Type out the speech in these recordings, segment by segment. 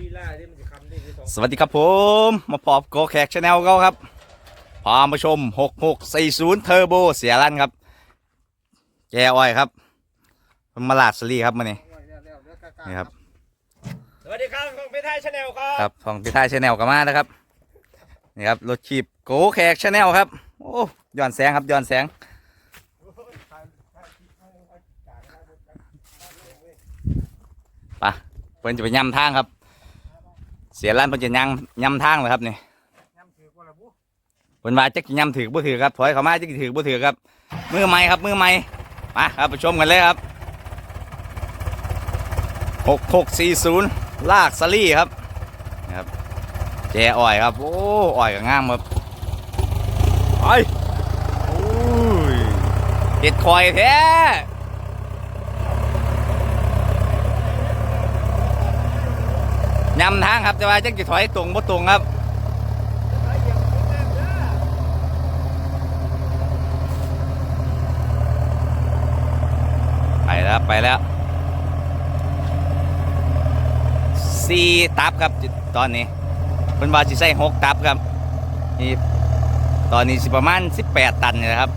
ลีลาที่มันจะคำได้คือสองสวัสดีครับผม มาพบโกแขกชาแนลเขาครับ พามาชม 6640 เทอร์โบเสียรันครับ แกอ้อยครับ มาลาดสลีครับมานี่นี่ครับ สวัสดีครับของเพชรไทยชาแนลครัครับของพี่ท้ายชาแนลกับมานะครับ นี่ครับรถขีบโกแขกชาแนลครับ โอ้ย้อนแสงครับย้อนแสงไปะเพิ่นจะไปย่ำทางครับ เสียรันเพิ่นจะย่างย่ำทางเลยครับนี่ย้ำถือว่าละบุเพิ่นว่าจักสิย่ำถือบ่ถือครับถอยเข้ามาจักสิถือบ่ถือครับ มือใหม่ครับมือใหม่มาครับไปชมกันเลยครับ6640ลากสลี่ครับนะครับแจอ่อยครับ โอ้อ่อยก็งามครับไอ้โอ้ยเด็ดคอยแท้ ยำทางครับ แต่ว่าจักจะถอยตรงบ่ตรงครับไปแล้วไปแล้วสี่ตับครับตอนนี้เป็นว่าสิใส่หกตับครับนี่ตอนนี้สิประมาณสิบแปดตันนะครับ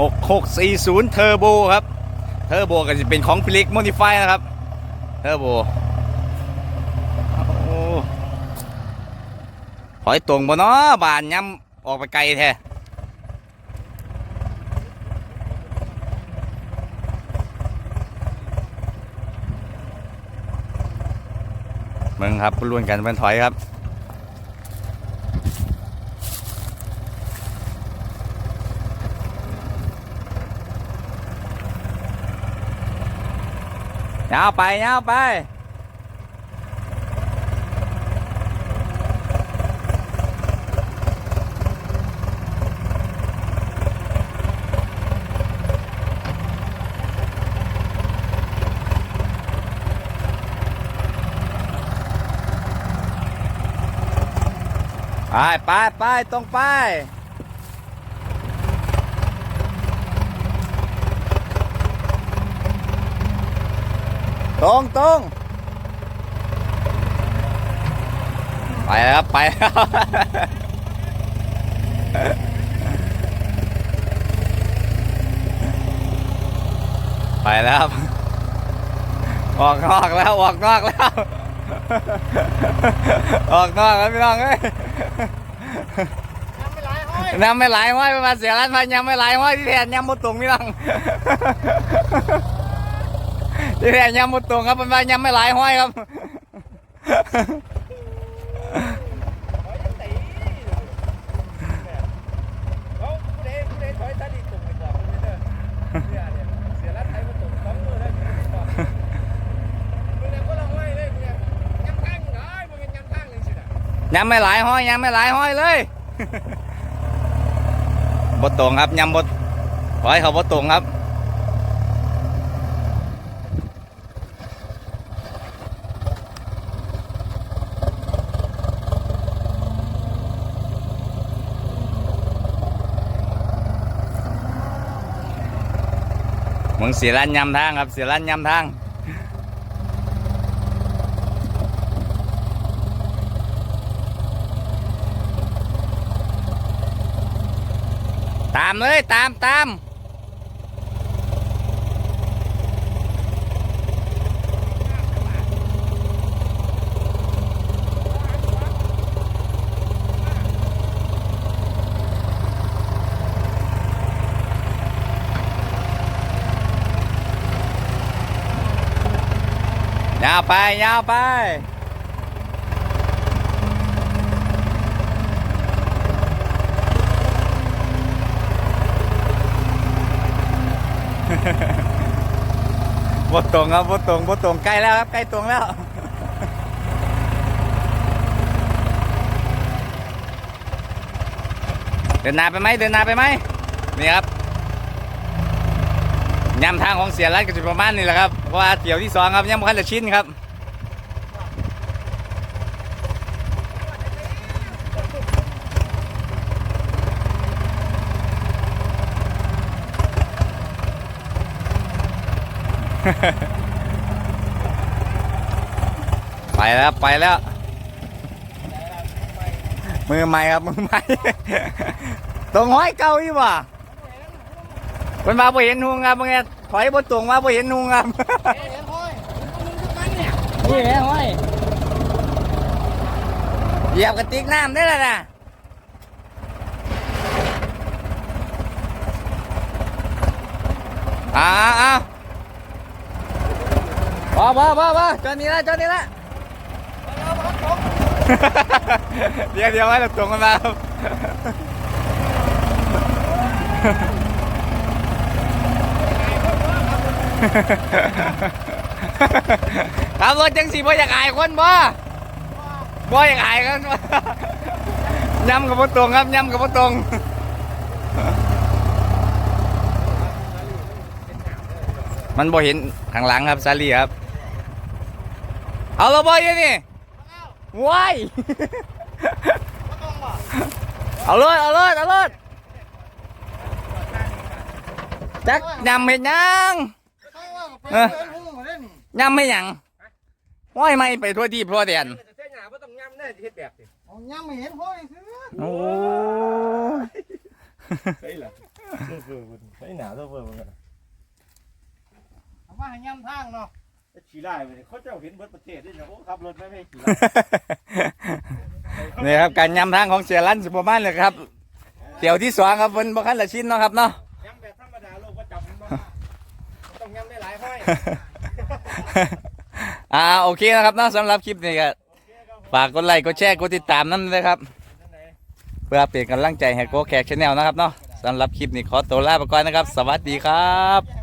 หกหกสี่ศูนย์เทอร์โบครับ เทอร์โบก็จะเป็นของพลิกโมดิฟายนะครับ เทอร์โบโอ้ถอยตรงบ่เนาะบานย้ำออกไปไกลแท้เมืองครับล้วนกันเป็นถอยครับ ยาวไปยาวไป ไปไปไปตรงไป รงตรงไปแล้วครับ ไปแล้วไปแล้วครับออกนอกแล้วออกนอกแล้วออกนอกแล้วพี่น้องเอ้ยย้ำไม่หลายห้อยน้ำไม่ไหลห้อยประมาณเสียร้านพันยังไม่ไหลห้อยที่แทนยังมุดตรงพี่น้อง ที่แทนยังมุดตรงครับประมายังไม่ไหลห้อยครับยังไปบอกคนนี้เด้อเนี่ยเนี่ยเสียรัดไทยมาตรงสองมือแล้วบอกมึงเนี่ยห้อยเลยมึงเนี่ยย้ำทางได้มึงย้ำทางเลยสิน่ะยังไม่หลห้อยยังไม่ไหลห้อยเลยบดตรงครับยำบดถอยเขาบดตรงครับ งเสียร้านยำทางครับ เสียร้านยำทางตามเลยตามตามาวไปยาวไป บดตรงครับบดตรงบดตรงใกล้แล้วครับใกล้ตรงแล้ว เดินหน้าไปไหมเดินหน้าไปไหมนี่ครับ ยำทางของเสียรัดก็จะประมาณนี้แหละครับเพราะว่าเกี่ยวที่สองครับยังไม่คันจะชิ้นครับไปแล้วไปแล้ว มือใหม่ครับมือใหม่ตรงห้อยเก่าอีบ่ คนมาบ่เห็นหุงครับมึงเนี่ยถอยบ่ตรงมาบ่เห็นหุงครับเห็นห้อยมึงทุกมันเนี่ยนี่แหละห้อยเหยียบกระติกน้ำได้แล้วนะอ่าอ่าพอพอพอพอจอดนี้ละจอดนี้ละ เดี๋ยวเดี๋ยวให้เราตรงกันมาครับ ขับรถจังสิบ่อยากอายคนบ่บ่อยากอายกันบ่ย้ำกับบ่ตรงครับย้ำกับบ่ตรงมันบ่เห็นข้างหลังครับซาลีครับ เอาเราบ่อยู่นี่ว้ายเอาเลยเอาเลยเอาเลยจักยำเห็ดหยัง เออหุ้งมาเล่นยำไม่หยังว้ายไม่ไปทั่วที่ทั่วแดนเส้นหนาไม่ต้องย้ำแน่จะเฮ็ดแบบสิยังไม่เห็นห้อยซื้อโอ้ยใช่เหรอเฟื่อๆใช่หนาเฟื่อๆเหมือนกันเอามาให้ย่ำทางเนาะขี่ไล่ไปเขาเจ้าเห็นเบิดประเทศด้วยนะโอ้ขับรถไม่ไม่ขี่ไล่นี่ครับการยำทางของเสียรันสุประมาณเลยครับเดี๋ยวที่สองครับบนบขั้นละชิ้นเนาะครับเนาะ อ่าโอเคนะครับนาะสำหรับคลิปนี้ก็ฝากกดไลค์กดแชร์กดติดตามนั่นเลยครับ เพื่อเปลี่ยนกำลังใจให้โกแขกชาแนลนะครับเนาะสำหรับคลิปนี้ขอตัวลาไปก่อนนะครับ สวัสดีครับ